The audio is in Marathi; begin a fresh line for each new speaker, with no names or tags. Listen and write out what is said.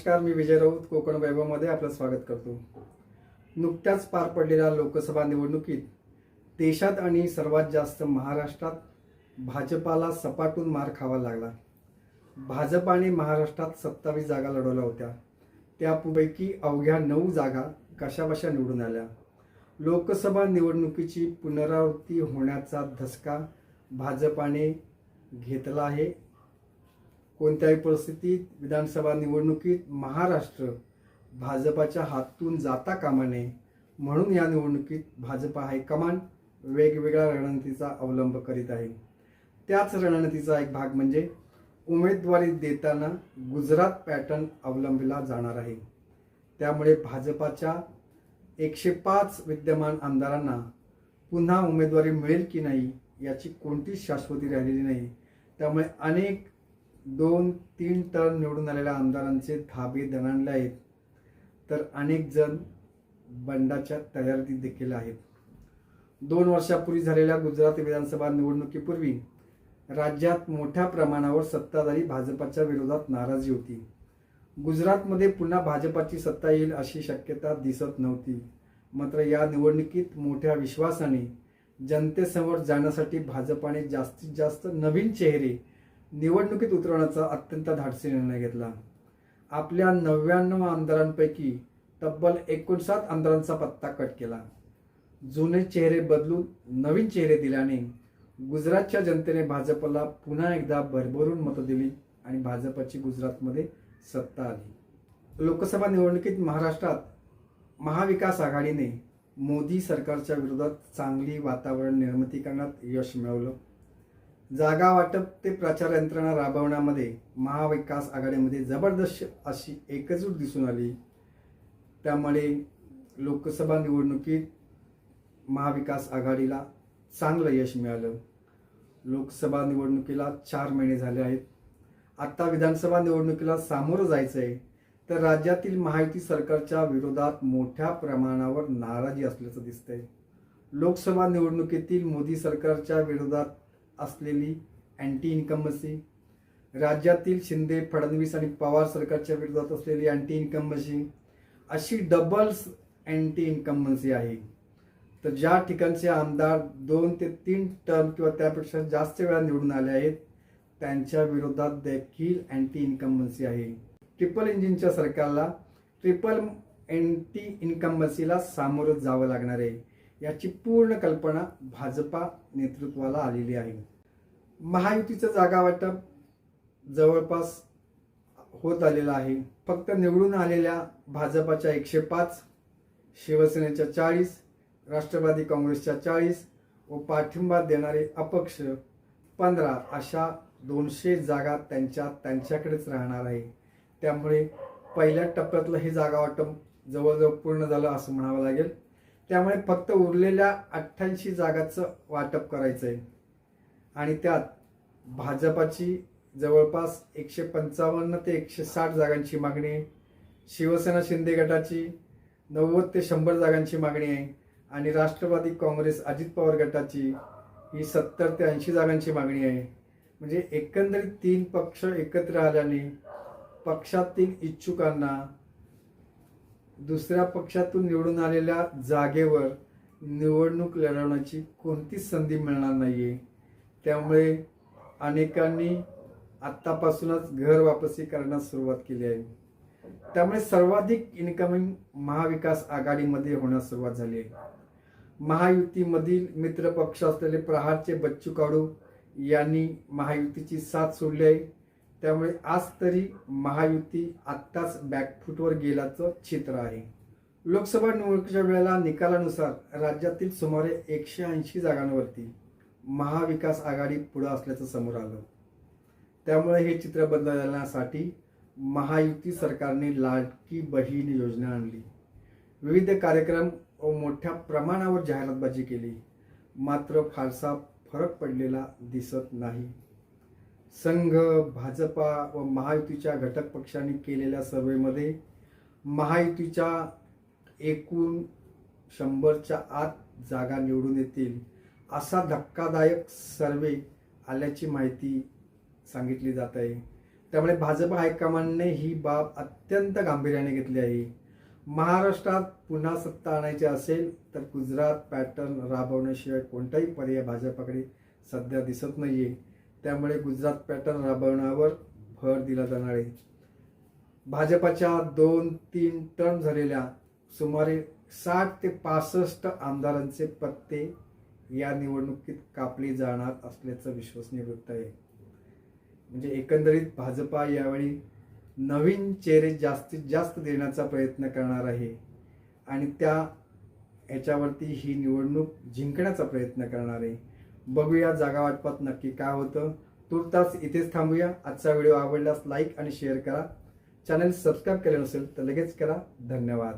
नमस्कार मी विजय राऊत कोकण वैभवमध्ये आपलं स्वागत करतो. नुकत्याच पार पडलेल्या लोकसभा निवडणुकीत देशात आणि सर्वात जास्त महाराष्ट्रात भाजपाला सपाटून मार खावा लागला. भाजपाने महाराष्ट्रात सत्तावीस जागा लढवल्या होत्या. त्यापैकी अवघ्या नऊ जागा कशाबशा निवडून आल्या? लोकसभा निवडणुकीची पुनरावृत्ती होण्याचा धसका भाजपाने घेतला आहे. कोणत्याही परिस्थितीत विधानसभा निवडणुकीत महाराष्ट्र भाजपाच्या हातून जाता कामा नये म्हणून या निवडणुकीत भाजप हायकमांड वेगवेगळ्या रणनीतीचा अवलंब करीत आहे. त्याच रणनीतीचा एक भाग म्हणजे उमेदवारी देताना गुजरात पॅटर्न अवलंबला जाणार आहे. त्यामुळे भाजपाच्या एकशे पाच विद्यमान आमदारांना पुन्हा उमेदवारी मिळेल की नाही याची कोणतीच शाश्वती राहिलेली नाही. त्यामुळे अनेक दोन तीन टर्न निवडून आलेल्या आमदारांचे धाबे दणाणले आहेत. तर अनेक जण बंडाच्या तयारीत देखील आहेत. दोन वर्षापूर्वी झालेल्या गुजरात विधानसभा निवडणुकीपूर्वी राज्यात मोठ्या प्रमाणावर सत्ताधारी भाजपाच्या विरोधात नाराजी होती. गुजरातमध्ये पुन्हा भाजपाची सत्ता येईल अशी शक्यता दिसत नव्हती. मात्र या निवडणुकीत मोठ्या विश्वासाने जनतेसमोर जाण्यासाठी भाजपाने जास्तीत जास्त नवीन चेहरे निवडणुकीत उतरवण्याचा अत्यंत धाडसी निर्णय घेतला. आपल्या नव्याण्णव आमदारांपैकी तब्बल एकोणसाठ आमदारांचा पत्ता कट केला. जुने चेहरे बदलून नवीन चेहरे दिल्याने गुजरातच्या जनतेने भाजपला पुन्हा एकदा भरभरून मतं दिली आणि भाजपची गुजरातमध्ये सत्ता आली. लोकसभा निवडणुकीत महाराष्ट्रात महाविकास आघाडीने मोदी सरकारच्या विरोधात चांगली वातावरण निर्मिती करण्यात यश मिळवलं. जागा वाटप ते प्रचार यंत्रणा राबवण्यामध्ये महाविकास आघाडीमध्ये जबरदस्त अशी एकजूट दिसून आली. त्यामुळे लोकसभा निवडणुकीत महाविकास आघाडीला चांगलं यश मिळालं. लोकसभा निवडणुकीला चार महिने झाले आहेत. आत्ता विधानसभा निवडणुकीला सामोरं जायचं आहे तर राज्यातील महायुती सरकारच्या विरोधात मोठ्या प्रमाणावर नाराजी असल्याचं दिसतंय. लोकसभा निवडणुकीतील मोदी सरकारच्या विरोधात असलेली अँटी इन्कमसी राज्यातील शिंदे फडणवीस आणि पवार सरकारच्या विरोधात असलेली अँटी इन्कमसी अशी डबल्स अँटी इन्कमन्सी आहे. तर ज्या ठिकाणचे आमदार दोन ते तीन टर्म किंवा त्यापेक्षा जास्त वेळा निवडून आले आहेत त्यांच्या विरोधात देखील अँटी इन्कमन्सी आहे. ट्रिपल इंजिनच्या सरकारला ट्रिपल अँटी इन्कमन्सीला सामोरं जावं लागणार आहे. याची पूर्ण कल्पना भाजपा नेतृत्वाला आलेली आहे. महायुतीचं जागा वाटप जवळपास होत आलेलं आहे. फक्त निवडून आलेल्या भाजपाच्या एकशे पाच शिवसेनेच्या चाळीस राष्ट्रवादी काँग्रेसच्या चाळीस व पाठिंबा देणारे अपक्ष पंधरा अशा दोनशे जागा त्यांच्या त्यांच्याकडेच राहणार आहे. त्यामुळे पहिल्या टप्प्यातलं हे जागा वाटप जवळजवळ पूर्ण झालं असं म्हणावं लागेल. त्यामुळे फक्त उरलेल्या अठ्ठ्याऐंशी जागाचं वाटप करायचं आहे आणि त्यात भाजपाची जवळपास एकशे पंचावन्न ते एकशे साठ जागांची मागणी आहे. शिवसेना शिंदे गटाची नव्वद ते शंभर जागांची मागणी आहे. आणि राष्ट्रवादी काँग्रेस अजित पवार गटाची ही सत्तर ते ऐंशी जागांची मागणी आहे. म्हणजे एकंदरीत तीन पक्ष एकत्र आल्याने पक्षातील इच्छुकांना दुसऱ्या पक्षातून निवडून आलेल्या जागेवर निवडणूक लढवण्याची कोणतीच संधी मिळणार नाहीये. त्यामुळे अनेकांनी आत्तापासूनच घर वापसी करण्यास सुरुवात केली आहे. त्यामुळे सर्वाधिक इन्कमिंग महाविकास आघाडीमध्ये होण्यास सुरुवात झाली आहे. महायुतीमधील मित्र पक्ष असलेले प्रहारचे बच्चू काडू यांनी महायुतीची साथ सोडली आहे. त्यामुळे आज तरी महायुती आत्ताच बॅकफूटवर गेल्याचं चित्र आहे. लोकसभा निवडणुकीच्या वेळेला निकालानुसार राज्यातील सुमारे एकशे ऐंशी जागांवरती महाविकास आघाडी पुढं असल्याचं समोर आलं. त्यामुळे हे चित्र बदलण्यासाठी महायुती सरकारने लाडकी बहीण योजना आणली. विविध कार्यक्रम व मोठ्या प्रमाणावर जाहिरातबाजी केली. मात्र फारसा फरक पडलेला दिसत नाही. संघ भाजपा व महायुतीच्या घटक पक्षांनी केलेल्या सर्वेमध्ये महायुतीच्या एकूण शंभरच्या आत जागा निवडून येतील असा धक्कादायक सर्वे आल्याची माहिती सांगितली जात आहे. त्यामुळे भाजप हायकमांडने ही बाब अत्यंत गांभीर्याने घेतली आहे. महाराष्ट्रात पुन्हा सत्ता आणायची असेल तर गुजरात पॅटर्न राबवण्याशिवाय कोणताही पर्याय भाजपाकडे सध्या दिसत नाही आहे त्यामुळे गुजरात पॅटर्न राबवण्यावर भर दिला जाणार आहे. भाजपाच्या दोन तीन टर्म झालेल्या सुमारे साठ ते पासष्ट आमदारांचे पत्ते या निवडणुकीत कापली जाणार असल्याचं विश्वसनीय वृत्त आहे. म्हणजे एकंदरीत भाजपा यावेळी नवीन चेहरे जास्तीत जास्त देण्याचा प्रयत्न करणार आहे आणि त्या ह्याच्यावरती ही निवडणूक जिंकण्याचा प्रयत्न करणार आहे. बघूया जागा वाटपात नक्की काय होतं. तुर्तास इथेच थांबूया. आजचा व्हिडिओ आवडल्यास लाईक आणि शेअर करा. चॅनल सबस्क्राईब केलं नसेल तर लगेच करा. धन्यवाद.